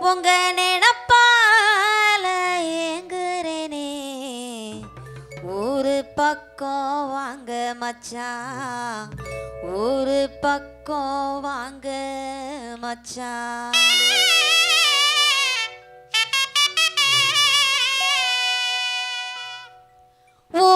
உங்க நினப்பால ஏங்குறேனே. ஒரு பக்கம் வாங்க மச்சான் ஒரு பக்கம் வாங்க மச்சான் ஓ